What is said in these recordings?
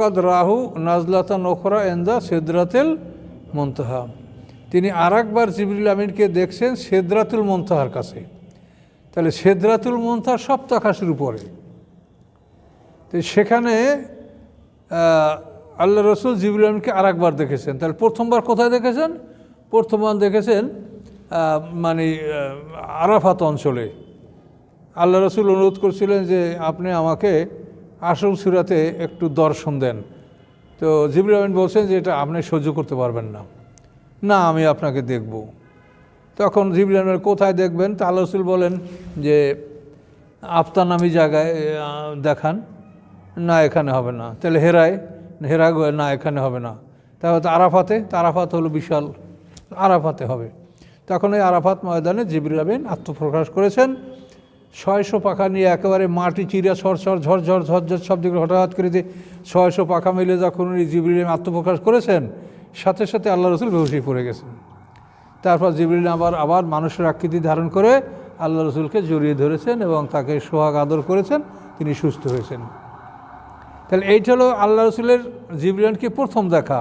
কদ রাহু নাজলাতা নখরা এন্দা সেদরাতেল মন্তহা। তিনি আর একবার জিবরুল আমিনকে দেখছেন সেদরাতুল মন্তহার কাছে। তাহলে সেদরাতুল মন্তহা সপ্ত উপরে। তো সেখানে আল্লাহ রসুল জিবরুল আমিনকে আর একবার দেখেছেন। তাহলে প্রথমবার কোথায় দেখেছেন? প্রথমবার দেখেছেন মানে আরাফাত অঞ্চলে। আল্লাহ রসুল অনুরোধ করছিলেন যে, আপনি আমাকে আসল সুরাতে একটু দর্শন দেন। তো জিবরুল আমিন বলছেন যে এটা আপনি সহ্য করতে পারবেন না। না, আমি আপনাকে দেখব। তখন জিবরুল আমিন কোথায় দেখবেন? তা আল্লাহ বলেন যে আফতার নামি জায়গায় দেখান। না, এখানে হবে না। তাহলে হেরায়, হেরা না, এখানে হবে না। তারপর আরাফাতে আরাফাত হলো বিশাল, আরাফাতে হবে। তখন এই আরাফাত ময়দানে জিবরুল আমিন আত্মপ্রকাশ করেছেন। ছয়শো পাখা নিয়ে একেবারে মাটি চিরা সরসর ঝরঝর ঝরঝর সব দিকে হঠাৎ করে দিয়ে ছয়শো পাখা মিলে যখন উনি জিবরুল আত্মপ্রকাশ করেছেন, সাথে সাথে আল্লাহ রসুল বেহুশি পড়ে গেছেন। তারপর জিবরিল আবার আবার মানুষের আকৃতি ধারণ করে আল্লাহ রসুলকে জড়িয়ে ধরেছেন এবং তাকে সোহাগ আদর করেছেন, তিনি সুস্থ হয়েছেন। তাহলে এইটা হলো আল্লাহ রসুলের জিবরিয়ানকে প্রথম দেখা।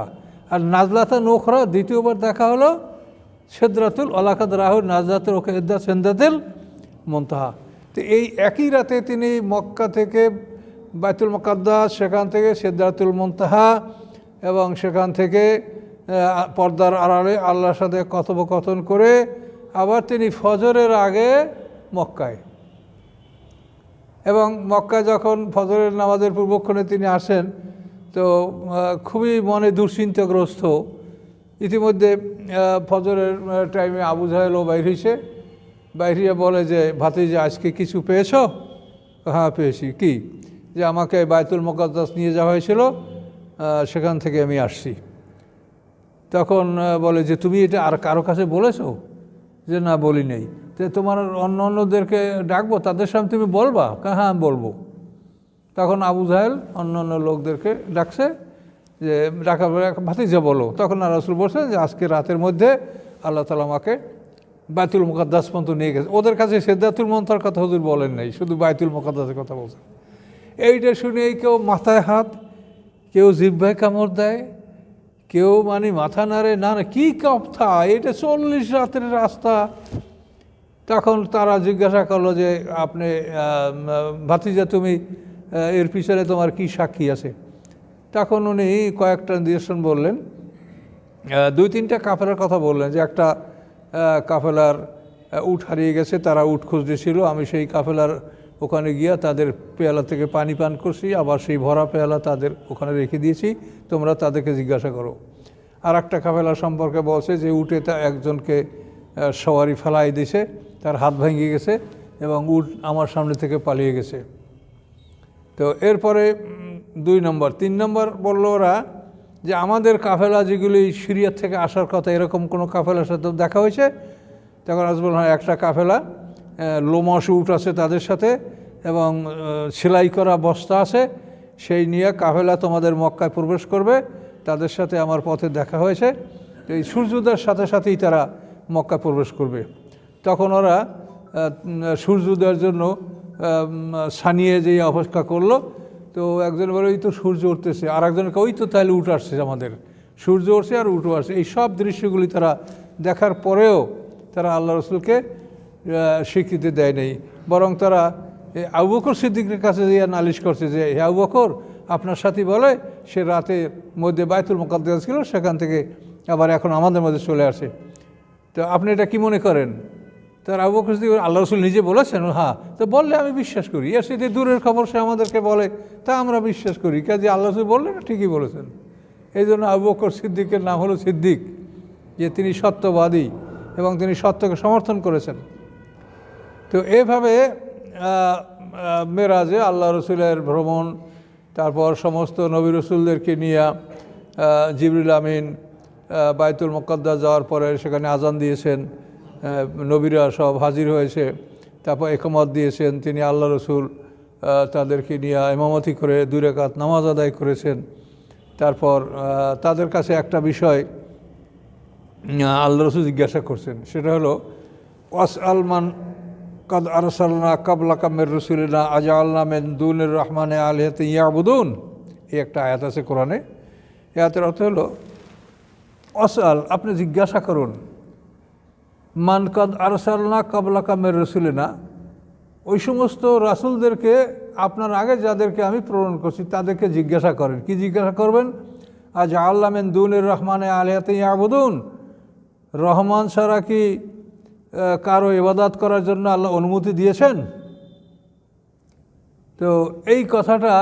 আর নাজলাতা নোখরা দ্বিতীয়বার দেখা হলো সেদরাতুল অলাকাদ রাহুল নাজলাতুল ওকে এদ্দা সেন্দাতেল মন্তাহা। তো এই একই রাতে তিনি মক্কা থেকে বাইতুল মকাদ্দাস, সেখান থেকে সেদরাতুল মন্তাহা এবং সেখান থেকে পর্দার আড়ালে আল্লাহর সাথে কথোপকথন করে আবার তিনি ফজরের আগে মক্কায়। এবং মক্কা যখন ফজরের নামাজের পূর্বক্ষণে তিনি আসেন, তো খুবই মনে দুশ্চিন্তাগ্রস্ত। ইতিমধ্যে ফজরের টাইমে আবু জাহেলও বাইর হয়েছে বাইরিয়া বলে যে ভাতিজা আজকে কিছু পেয়েছ? হ্যাঁ পেয়েছি। কি? যে আমাকে বায়তুল মোকাদ্দাস নিয়ে যাওয়া হয়েছিল সেখান থেকে আমি আসছি। তখন বলে যে তুমি এটা আর কারও কাছে বলেছ? যে না বলি নেই। তো তোমার অন্য অন্যদেরকে ডাকবো? তাদের সামনে তুমি বলবা? কা, হ্যাঁ বলব। তখন আবু জাহেল অন্য অন্য লোকদেরকে ডাকছে যে ডাকা ভাতিজা বলো। তখন আর রসুল বলছেন যে আজকে রাতের মধ্যে আল্লাহ তালা আমাকে বায়তুল মুকাদ্দাস পর্যন্ত নিয়ে গেছে। ওদের কাছে সেদ্দাতুল মন্ত্রার কথা হুজুর বলেন নাই, শুধু বায়তুল মুকাদ্দাসের কথা বলছেন। এইটা শুনেই কেউ মাথায় হাত, কেউ জিভ্ভায় কামড় দেয়, কেউ মানে মাথা নাড়ে, না না, কী কথা? এটা চল্লিশ রাতের রাস্তা। তখন তারা জিজ্ঞাসা করল যে, আপনি ভাতিজা তুমি এর পিছনে তোমার কি সাক্ষী আছে? তখন উনি কয়েকটা নিদর্শন বললেন। দুই তিনটা কাফেলার কথা বললেন যে, একটা কাফেলার উট হারিয়ে গেছে, তারা উট খুঁজতেছিল। আমি সেই কাফেলার ওখানে গিয়া তাদের পেয়ালা থেকে পানি পান করছি, আবার সেই ভরা পেয়ালা তাদের ওখানে রেখে দিয়েছি। তোমরা তাদেরকে জিজ্ঞাসা করো। আর একটা কাফেলা সম্পর্কে বলছে যে উটে তা একজনকে সওয়ারি ফেলাই দিছে তার হাত ভেঙে গেছে এবং উট আমার সামনে থেকে পালিয়ে গেছে। তো এরপরে দুই নম্বর। তিন নম্বর বলল ওরা যে আমাদের কাফেলা যেগুলি সিরিয়ার থেকে আসার কথা, এরকম কোনো কাফেলার সাথে দেখা হয়েছে? তখন আজবল হয়, একটা কাফেলা লোমস উট আছে তাদের সাথে এবং সেলাই করা বস্তা আছে, সেই নিয়ে কাফেলা তোমাদের মক্কায় প্রবেশ করবে, তাদের সাথে আমার পথে দেখা হয়েছে। এই সূর্যোদয়ের সাথে সাথেই তারা মক্কায় প্রবেশ করবে। তখন ওরা সূর্যোদয়ের জন্য সানিয়ে যে অপেক্ষা করল তো একজন বলে, ওই তো সূর্য উঠতেছে। আর একজনকে ওই তো তাহলে উঠ আসছে আমাদের। সূর্য উঠছে আর উঠো আসছে। এই সব দৃশ্যগুলি তারা দেখার পরেও তারা আল্লাহ রসুলকে স্বীকৃতি দেয় নাই। বরং তারা এই বকর সিদ্দিকের কাছে যে নালিশ করছে যে, হে আবু বকর, আপনার সাথী বলে, সে রাতের মধ্যে বায়তুল মোকাদ্দাস ছিল সেখান থেকে আবার এখন আমাদের মধ্যে চলে আসে। তো আপনি এটা কি মনে করেন? তার আবু বকর সিদ্দিক আল্লাহ রসুল নিজে বলেছেন? হ্যাঁ। তো বললে, আমি বিশ্বাস করি। এর সেটি দূরের খবর সে আমাদেরকে বলে। তা আমরা বিশ্বাস করি, কাজে আল্লাহ রসুল বললেন ঠিকই বলেছেন। এই জন্য আবু বকর সিদ্দিকের নাম হলো সিদ্দিক, যে তিনি সত্যবাদী এবং তিনি সত্যকে সমর্থন করেছেন। তো এভাবে মেরাজে আল্লাহ রসুলের ভ্রমণ, তারপর সমস্ত নবী রসুলদেরকে নিয়ে জিবরুল আমিন বায়তুল মোকদ্দা যাওয়ার পরে সেখানে আজান দিয়েছেন। নবীরা সব হাজির হয়েছে। তারপর একমত দিয়েছেন, তিনি আল্লাহ রসুল তাদেরকে নিয়ে ইমামতি করে দুই রেখাত নামাজ আদায় করেছেন। তারপর তাদের কাছে একটা বিষয় আল্লাহ রসুল জিজ্ঞাসা করছেন, সেটা হলো ওয়াস আলমান কাদ আরসালনা কাবলা কামের রসুলিনা আজা আল্লাহ মেন দুনের রহমানে আলহাতে ইয়াবুদুন? এই একটা আয়াত আছে কোরআনে। এই আয়াতের অর্থ হলো অসাল আপনি জিজ্ঞাসা করুন মানকাদ আরসালনা কাবলা কামের রসুলিনা। ওই সমস্ত রাসুলদেরকে, আপনার আগে যাদেরকে আমি প্রেরণ করছি, তাদেরকে জিজ্ঞাসা করেন। কি জিজ্ঞাসা করবেন? আজ আল্লামেন দুনের রহমানে আলিয়াতে আবুদুন রহমান ছাড়া কি কারও ইবাদাত করার জন্য আল্লাহ অনুমতি দিয়েছেন? তো এই কথাটা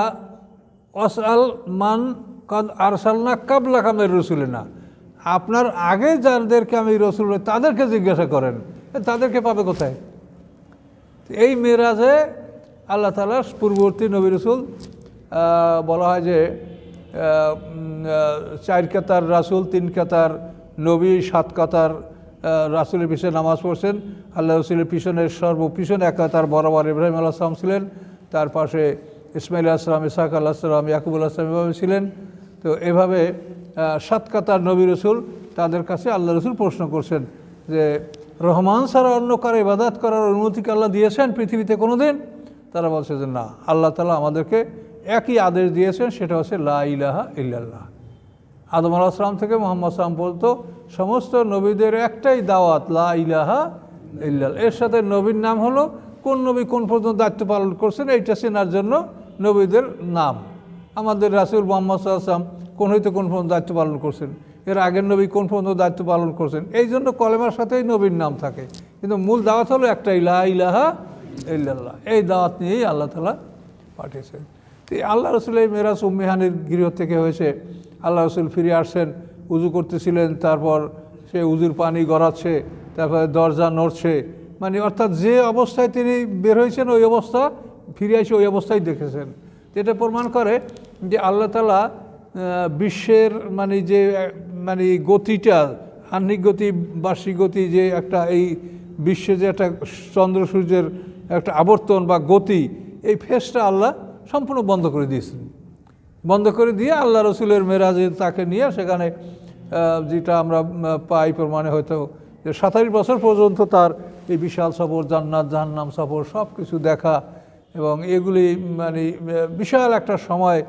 অসাল মান কদ আরসালনা কাবলা কামের রসুলিনা। আপনার আগে যাদেরকে আমি রসুল তাদেরকে জিজ্ঞাসা করেন তাদেরকে পাবে কোথায়? এই মেরাজে আল্লাহ তালার পূর্ববর্তী নবী রসুল বলা হয় যে চার কাতার রাসুল, তিন কাতার নবী, সাত কাতার রাসুলের পিছনে নামাজ পড়ছেন। আল্লাহ রসুলের পিছনে এক কাতার বরাবর ইব্রাহিম আল্লাহ আসলাম ছিলেন। তার পাশে ইসমাইল আসলাম ইসাক আল্লাহ সাল্লাম ইয়াকুবুল আসলাম এভাবে ছিলেন। তো এভাবে আহ, সাত নবী রসুল তাদের কাছে আল্লাহ রসুল প্রশ্ন করছেন যে রহমান ছাড়া অন্য কারও ইবাদাত করার অনুমতি কি আল্লাহ দিয়েছেন পৃথিবীতে কোনো দিন তারা বলছে যে না। আল্লাহ তালা আমাদেরকে একই আদেশ দিয়েছেন সেটা হচ্ছে লা ইলাহা আদম আলাহ সালাম থেকে মোহাম্মদ সালাম বলতো সমস্ত নবীদের একটাই দাওয়াত লা ইলাহা ইল্লাল এর সাথে নবীর নাম হলো কোন নবী কোন পর্যন্ত দায়িত্ব পালন করছেন এইটা চেনার জন্য নবীদের নাম। আমাদের রাসুল মোহাম্মদ সাল্লাম কোন হইতে কোন পর্যন্ত দায়িত্ব পালন করছেন? এর আগের নবী কোন পর্যন্ত দায়িত্ব পালন করছেন? এই জন্য কলেমার সাথেই নবীর নাম থাকে। কিন্তু মূল দাওয়াত হলো একটা ইলাহা ইলাহা ইল্লাল্লাহ। এই দাওয়াত নিয়েই আল্লাহ তালা পাঠিয়েছেন। তো আল্লাহ রসুল এই মেরাজ উম্মিহানির গৃহ থেকে হয়েছে। আল্লাহ রসুল ফিরে আসছেন উজু করতেছিলেন, তারপর সে উজুর পানি গড়াচ্ছে, তারপরে দরজা নড়ছে। মানে অর্থাৎ যে অবস্থায় তিনি বের হয়েছেন, ওই অবস্থা, ফিরে এসে ওই অবস্থায় দেখেছেন। এটা প্রমাণ করে যে আল্লাহ তালা বিশ্বের মানে যে মানে গতিটা, আহ্নিক গতি, বার্ষিক গতি যে একটা এই বিশ্বে যে একটা চন্দ্র সূর্যের একটা আবর্তন বা গতি, এই ফেসটা আল্লাহ সম্পূর্ণ বন্ধ করে দিয়েছেন। বন্ধ করে দিয়ে আল্লাহ রসুলের মেরাজে তাকে নিয়ে সেখানে যেটা আমরা পাই প্রমাণে হয়তো যে সাতাশ বছর পর্যন্ত তার এই বিশাল সফর, জান্নাত, জাহান্নাম সফর সব কিছু দেখা এবং এগুলি মানে বিশাল একটা সময়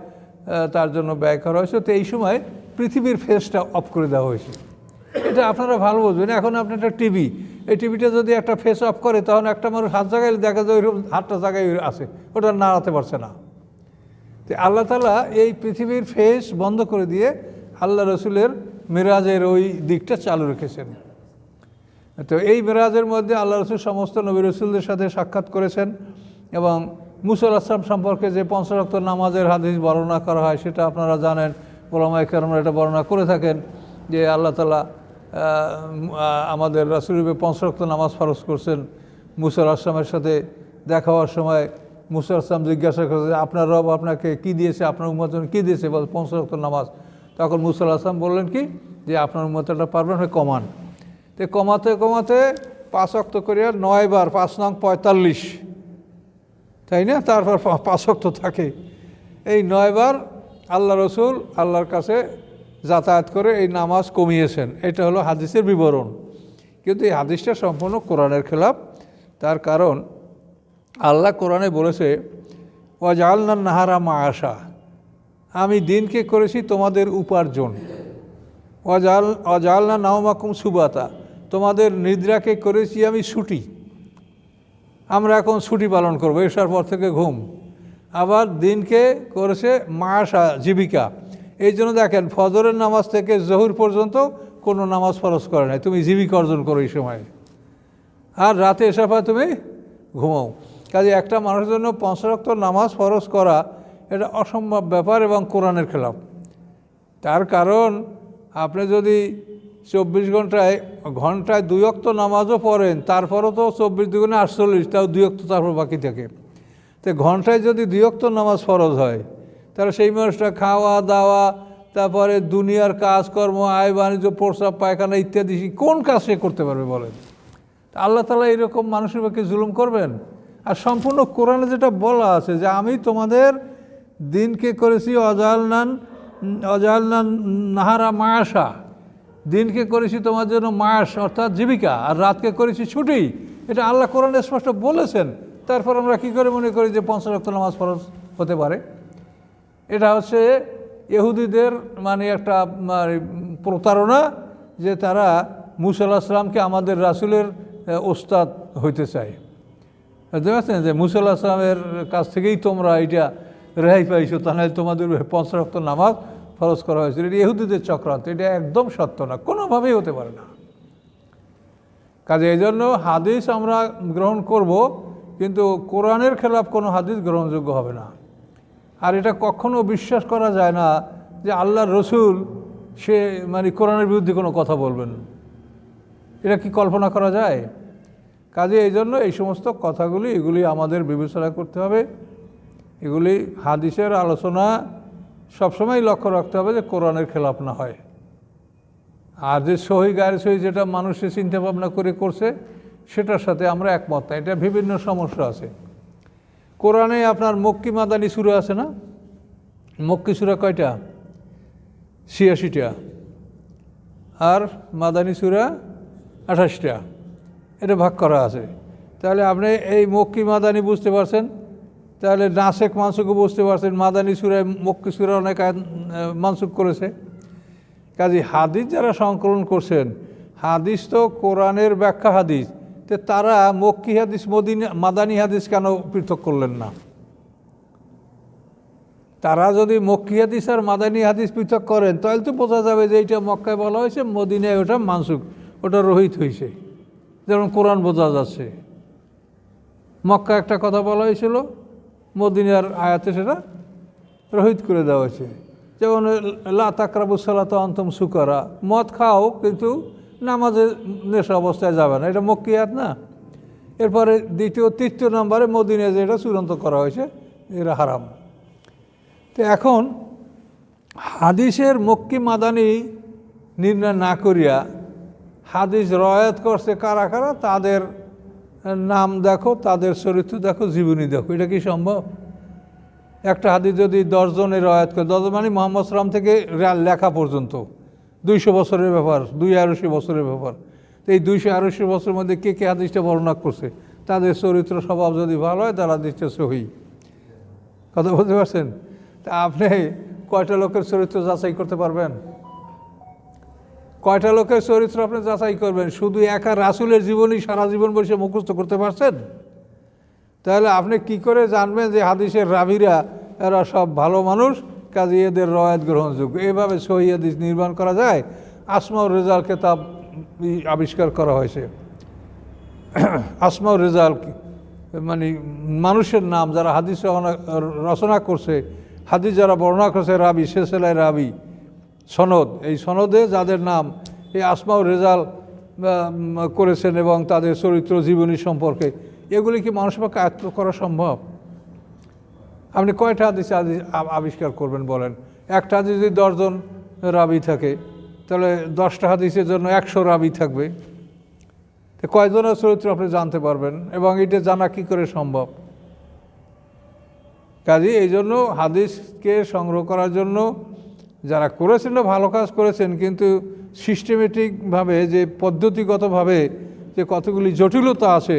তার জন্য ব্যয় করা হয়েছে। তো এই সময় পৃথিবীর ফেসটা অফ করে দেওয়া হয়েছে। এটা আপনারা ভালো বুঝবেন। এখন আপনি একটা টিভি এই টিভিটা যদি একটা ফেস অফ করে, তখন একটা মানুষ হাত জায়গায় দেখা যায় ওইরকম হাতটা জায়গায় আছে। ওটা নাড়াতে পারছে না। তো আল্লাহ তালা এই পৃথিবীর ফেস বন্ধ করে দিয়ে আল্লাহ রসুলের মিরাজের ওই দিকটা চালু রেখেছেন। তো এই মিরাজের মধ্যে আল্লাহ রসুল সমস্ত নবী রসুলদের সাথে সাক্ষাৎ করেছেন এবং মুসল আসলাম সম্পর্কে যে পঞ্চরক্ত নামাজের হাদিস বর্ণনা করা হয়, সেটা আপনারা জানেন। ওলামা কেরামরা এটা বর্ণনা করে থাকেন যে আল্লাহ তালা আমাদের রাসুলরূপে পঞ্চরক্ত নামাজ ফরজ করছেন। মুসল আসলামের সাথে দেখা হওয়ার সময় মুসা আসলাম জিজ্ঞাসা করেছে আপনার রব আপনাকে কি দিয়েছে? আপনার উম্মতন কি দিয়েছে? বল, পঞ্চরক্ত নামাজ। তখন মুসল আসলাম বললেন কি? যে, আপনার উম্মতটা পারবেন হয় কমান। তো কমাতে কমাতে পাঁচ অক্ত করিয়া নয় বার পাঁচ নং পঁয়তাল্লিশ তাই না? তারপর পা- পাঁচ অক্ত থাকে। এই নয়বার আল্লাহ রসুল আল্লাহর কাছে যাতায়াত করে এই নামাজ কমিয়েছেন। এটা হলো হাদিসের বিবরণ। কিন্তু এই হাদিসটা সম্পূর্ণ কোরআনের খেলাফ তার কারণ, আল্লাহ কোরআনে বলেছে অজালনা নাহারা মা আশা আমি দিনকে করেছি তোমাদের উপার্জন। অজাল অজালনা নাওমাকুম সুবাতা। তোমাদের নিদ্রাকে করেছি আমি ছুটি। আমরা এখন ছুটি পালন করব এসার পর থেকে ঘুম। আবার দিনকে করেছে মাসা জীবিকা। এই জন্য দেখেন, ফজরের নামাজ থেকে জহুর পর্যন্ত কোনো নামাজ ফরজ করে নাই। তুমি জীবিকা অর্জন করো এই সময়। আর রাতে এসার পর তুমি ঘুমাও। কাজে একটা মানুষের জন্য পঞ্চরক্ত নামাজ ফরজ করা, এটা অসম্ভব ব্যাপার এবং কোরআনের খেলাফ। তার কারণ, আপনি যদি চব্বিশ ঘন্টায় ঘন্টায় দুই অক্ত নামাজও পড়েন, তারপরও তো চব্বিশ দুগুণে আটচল্লিশ, তাও দুই অক্ত তারপর বাকি থাকে। তো ঘন্টায় যদি দুই অক্ত নামাজ ফরজ হয়, তাহলে সেই মানুষটা খাওয়া, দাওয়া, তারপরে দুনিয়ার কাজকর্ম, আয় বাণিজ্য, প্রস্রাব, পায়খানা ইত্যাদি কোন কাজ সে করতে পারবে বলেন? আল্লাহ তালা এরকম মানুষের পক্ষে জুলুম করবেন? আর সম্পূর্ণ কোরআনে যেটা বলা আছে যে, আমি তোমাদের দিনকে করেছি অজালনান অজালনান নাহারা মায়াসা দিনকে করেছি তোমার জন্য মাস, অর্থাৎ জীবিকা, আর রাতকে করেছি ছুটি। এটা আল্লাহ কোরআনে স্পষ্ট বলেছেন। তারপর আমরা কি করে মনে করি যে পঞ্চরক্ত নামাজ ফরজ হতে পারে? এটা হচ্ছে ইহুদিদের মানে একটা মানে প্রতারণা যে তারা মুসা আল্লাহ আমাদের রাসুলের ওস্তাদ হইতে চায়। বুঝতে পারছেন? যে মুসা আল্লাহ সাল্লামের কাছ থেকেই তোমরা এটা রেহাই পাইছো, তাহলে তোমাদের পঞ্চাশ রক্ত নামাজ ফরজ করা হয়েছিল, এটা ইহুদিদের চক্রান্ত, এটা একদম সত্য না, কোনোভাবেই হতে পারে না। কাজে এই জন্য হাদিস আমরা গ্রহণ করব, কিন্তু কোরআনের খেলাফ কোনো হাদিস গ্রহণযোগ্য হবে না। আর এটা কখনো বিশ্বাস করা যায় না যে আল্লাহর রসুল, সে মানে কোরআনের বিরুদ্ধে কোনো কথা বলবেন। এটা কি কল্পনা করা যায়? কাজে এই জন্য এই সমস্ত কথাগুলি, এগুলি আমাদের বিবেচনা করতে হবে। এগুলি হাদিসের আলোচনা সবসময় লক্ষ্য রাখতে হবে যে কোরআনের খেলাফ না হয়। আর যে সহি গায়ের সহি যেটা মানুষের চিন্তা ভাবনা করে করছে, সেটার সাথে আমরা একমত না। এটা বিভিন্ন সমস্যা আছে। কোরআনে আপনার মক্কি মাদানি সুরা আছে না? মক্কি সুরা কয়টা? ছিয়াশিটা। আর মাদানি সুরা আঠাশটা। এটা ভাগ করা আছে। তাহলে আপনি এই মক্কি মাদানি বুঝতে পারছেন তাহলে নাসেক মানসুকও বুঝতে পারছেন, মাদানি সুরায়, মক্কি সুরা অনেক মানসুক করেছে। কাজী হাদিস যারা সংকলন করছেন, হাদিস তো কোরআনের ব্যাখ্যা হাদিস, তো তারা মক্কি হাদিস, মদিনা, মাদানী হাদিস কেন পৃথক করলেন না? তারা যদি মক্কি হাদিস আর মাদানী হাদিস পৃথক করেন, তাহলে তো বোঝা যাবে যে এইটা মক্কায় বলা হয়েছে, মদিনায় ওটা মানসুক ওটা রোহিত হয়েছে যেমন কোরআন বোঝা যাচ্ছে। মক্কা একটা কথা বলা হয়েছিল মদিনার আয়াতে সেটা রহিত করে দেওয়া হয়েছে। যেমন, লা তাকরাবু সালাত অন্তম সুকারা। মদ খাও, কিন্তু নামাজে নেশা অবস্থায় যাবে না। এটা মক্কিয়াত না। এরপরে দ্বিতীয়, তৃতীয় নম্বরে মদিনায় যেটা চূড়ান্ত করা হয়েছে এরা হারাম। তো এখন হাদিসের মক্কি মাদানি নির্ণয় না করিয়া হাদিস রয়াত করছে কারা কারা? তাদের নাম দেখো, তাদের চরিত্র দেখো, জীবনী দেখো। এটা কি সম্ভব? একটা হাদিস যদি দশজনের রয়াত করে দশজন মানে মোহাম্মদ সালাম থেকে লেখা পর্যন্ত। দুইশো বছরের ব্যাপার, দুই আড়াইশো বছরের ব্যাপার। তো এই দুইশো আড়াইশো বছরের মধ্যে কে কে হাদিসটা বর্ণনা করছে? তাদের চরিত্র স্বভাব যদি ভালো হয় তারা হাদিসটা সহি। কথা বলতে পারছেন? তা আপনি কয়টা লোকের চরিত্র যাচাই করতে পারবেন? কয়টা লোকের চরিত্র আপনি যাচাই করবেন? শুধু একা রাসুলের জীবনই সারা জীবন বসে মুখস্থ করতে পারছেন? তাহলে আপনি কি করে জানবেন যে হাদিসের রাবিরা এরা সব ভালো মানুষ? কাজে এদের রয়াত গ্রহণযোগ্য। এভাবে সহি হাদিস নির্মাণ করা যায়। আসমাউর রেজাল কেতাব আবিষ্কার করা হয়েছে। আসমাউর রেজাল মানে মানুষের নাম যারা হাদিস রচনা- রচনা করছে, হাদিস যারা বর্ণনা করছে, রাবি শেষেলায় রাবি। সনদ, এই সনদে যাদের নাম, এই আসমাউর রেজাল করেছেন এবং তাদের চরিত্র, জীবনী সম্পর্কে, এগুলি কি মানুষের পক্ষে আয়ত্ত করা সম্ভব? আপনি কয়টা হাদিস আবিষ্কার করবেন বলেন? একটা হাদিস যদি দশজন রাবি থাকে, তাহলে দশটা হাদিসের জন্য একশো রাবি থাকবে। তো কয়জনের চরিত্র আপনি জানতে পারবেন এবং এটা জানা কি করে সম্ভব? কাজে এই জন্য হাদিসকে সংগ্রহ করার জন্য যারা করেছেন ভালো কাজ করেছেন, কিন্তু সিস্টেমেটিকভাবে যে পদ্ধতিগতভাবে যে কতগুলি জটিলতা আছে,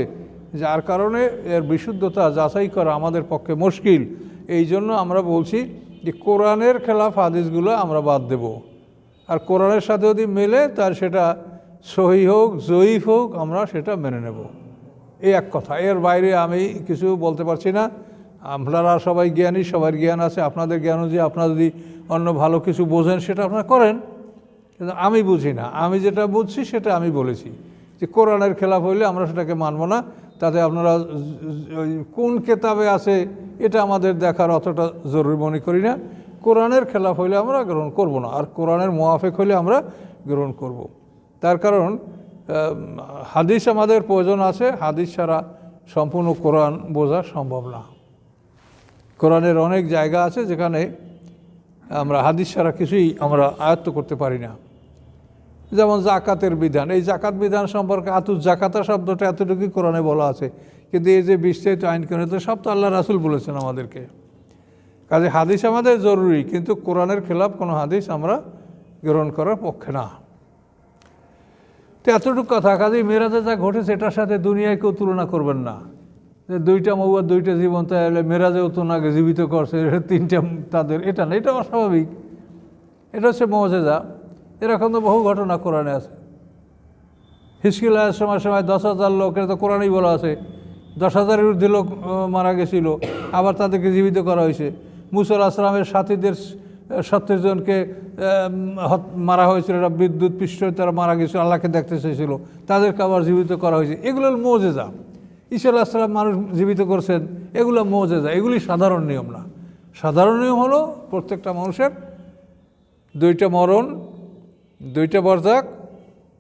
যার কারণে এর বিশুদ্ধতা যাচাই করা আমাদের পক্ষে মুশকিল। এই জন্য আমরা বলছি যে কোরআনের খেলাফ হাদিসগুলো আমরা বাদ দেব। আর কোরআনের সাথে যদি মেলে, তার সেটা সহি হোক, জয়ীফ হোক, আমরা সেটা মেনে নেব। এই এক কথা। এর বাইরে আমি কিছু বলতে পারছি না। আপনারা সবাই জ্ঞানী, সবার জ্ঞান আছে। আপনাদের জ্ঞান অনুযায়ী আপনারা যদি অন্য ভালো কিছু বোঝেন, সেটা আপনারা করেন। কিন্তু আমি বুঝি না। আমি যেটা বুঝছি, সেটা আমি বলেছি। যে কোরআনের খেলাফ হইলে আমরা সেটাকে মানব না। তাতে আপনারা কোন কেতাবে আছে, এটা আমাদের দেখার অতটা জরুরি মনে করি না। কোরআনের খেলাফ হইলে আমরা গ্রহণ করব না। আর কোরআনের মোয়াফেক হইলে আমরা গ্রহণ করব। তার কারণ হাদিস আমাদের প্রয়োজন আছে। হাদিস ছাড়া সম্পূর্ণ কোরআন বোঝা সম্ভব না। কোরআনের অনেক জায়গা আছে যেখানে আমরা হাদিস ছাড়া কিছুই আমরা আয়ত্ত করতে পারি না। যেমন জাকাতের বিধান। এই জাকাত বিধান সম্পর্কে আতুস জাকাতা শব্দটা এতটুকুই কোরআনে বলা আছে। কিন্তু এই যে বিস্তারিত আইন কেন তো সব তো আল্লাহ রাসুল বলেছেন আমাদেরকে। কাজে হাদিস আমাদের জরুরি, কিন্তু কোরআনের খেলাফ কোনো হাদিস আমরা গ্রহণ করার পক্ষে না। তো এতটুকু কথা। কাজেই মেরাজে যা ঘটেছে, এটার সাথে দুনিয়ায় কেউ তুলনা করবেন না। দুইটা মৌয়া দুইটা জীবন তাহলে মেরাজেও তো নাকি জীবিত করছে তিনটা তাদের, এটা না, এটা অস্বাভাবিক। এটা হচ্ছে মজেজা। এরকম তো বহু ঘটনা কোরআনে আছে। হিসকিল সময় সময় দশ হাজার লোক, এটা তো কোরআনেই বলা আছে। দশ হাজারের ঊর্ধ্বে লোক মারা গেছিল, আবার তাদেরকে জীবিত করা হয়েছে। মুসল আসলামের সাথীদের সত্তর জনকে মারা হয়েছিল, এরা বিদ্যুৎ পৃষ্ঠ তারা মারা গেছিল, আল্লাহকে দেখতে চেয়েছিল। তাদেরকে আবার জীবিত করা হয়েছে। এগুলো মোজেজা। ঈশ্বর আসলাম মানুষ জীবিত করছেন, এগুলো মোজেজা, এগুলি সাধারণ নিয়ম না। সাধারণ নিয়ম হলো প্রত্যেকটা মানুষের দুইটা মরণ, দুইটা বরজাক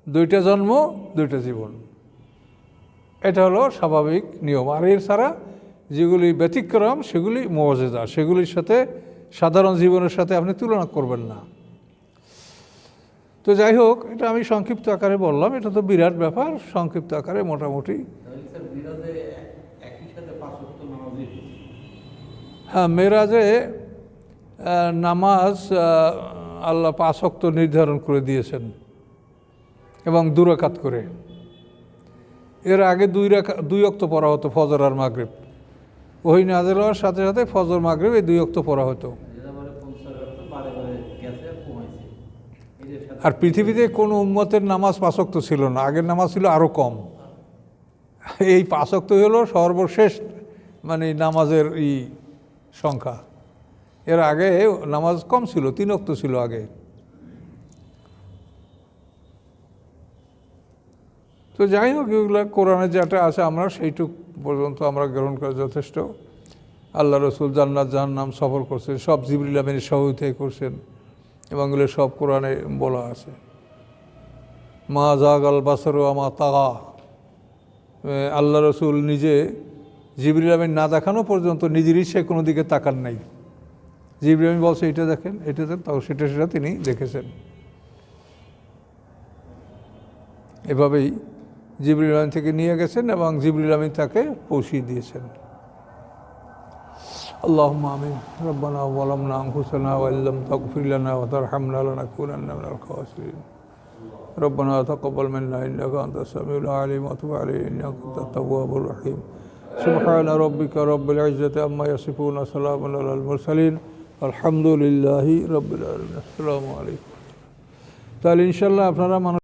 দুইটা জন্ম, দুইটা জীবন। এটা হলো স্বাভাবিক নিয়ম। আর এর ছাড়া যেগুলি ব্যতিক্রম, সেগুলি মজেদা সেগুলির সাথে সাধারণ জীবনের সাথে আপনি তুলনা করবেন না। তো যাই হোক, এটা আমি সংক্ষিপ্ত আকারে বললাম, এটা তো বিরাট ব্যাপার, সংক্ষিপ্ত আকারে মোটামুটি তাহলে একই সাথে পাঁচ নামাজই হ্যাঁ মেরাজে নামাজ আল্লাহ পাঁচক্ত নির্ধারণ করে দিয়েছেন এবং দুরাকাত করে। এর আগে দুই রাখা দুই অক্ত পড়া হতো ফজর আর মাগরিব। ওই নাজের হওয়ার সাথে সাথে ফজর মাগরিব এই দুই অক্ত পড়া হতো। আর পৃথিবীতে কোনো উম্মতের নামাজ পাঁচক্ত ছিল না আগের নামাজ ছিল আরও কম। এই পাঁচক্ত হলো সর্বশেষ মানে নামাজের ই সংখ্যা। এর আগে নামাজ কম ছিল, তিন অক্ত ছিল আগে। তো যাই হোক, এগুলো কোরআনে যেটা আছে আমরা সেইটুক পর্যন্ত আমরা গ্রহণ করা যথেষ্ট। আল্লাহ রসুল জান্নাত, জাহান্নাম সফর করছেন, সব জিবরিল আমিনের সহযোগিতায় করছেন এবং এগুলো সব কোরআনে বলা আছে। মা জাগ আল বাসর আমা তাগা। আল্লাহ রসুল নিজে জিবরিল আমিন না দেখানো পর্যন্ত নিজের ইচ্ছে কোনো দিকে তাকান নাই জিবরিল আমিন বলছে এটা দেখেন এটা দেখেন তাও সেটা সেটা তিনি দেখেছেন এভাবেই জিবরিল আমিন থেকে নিয়ে গেছেন এবং জিবরিল আমিন তাকে পৌঁছিয়ে দিয়েছেন اللهم آمين ربنا ظلمنا أنفسنا وإن لم تغفر لنا وترحمنا لنكونن من الخاسرين ربنا تقبل منا إنك أنت السميع العليم وتب علينا إنك أنت التواب الرحيم سبحان ربك رب العزة عما يصفون سلام على المرسلين الحمد لله رب العالمين السلام عليكم তাহলে ইনশাল্লাহ আপনারা মানুষ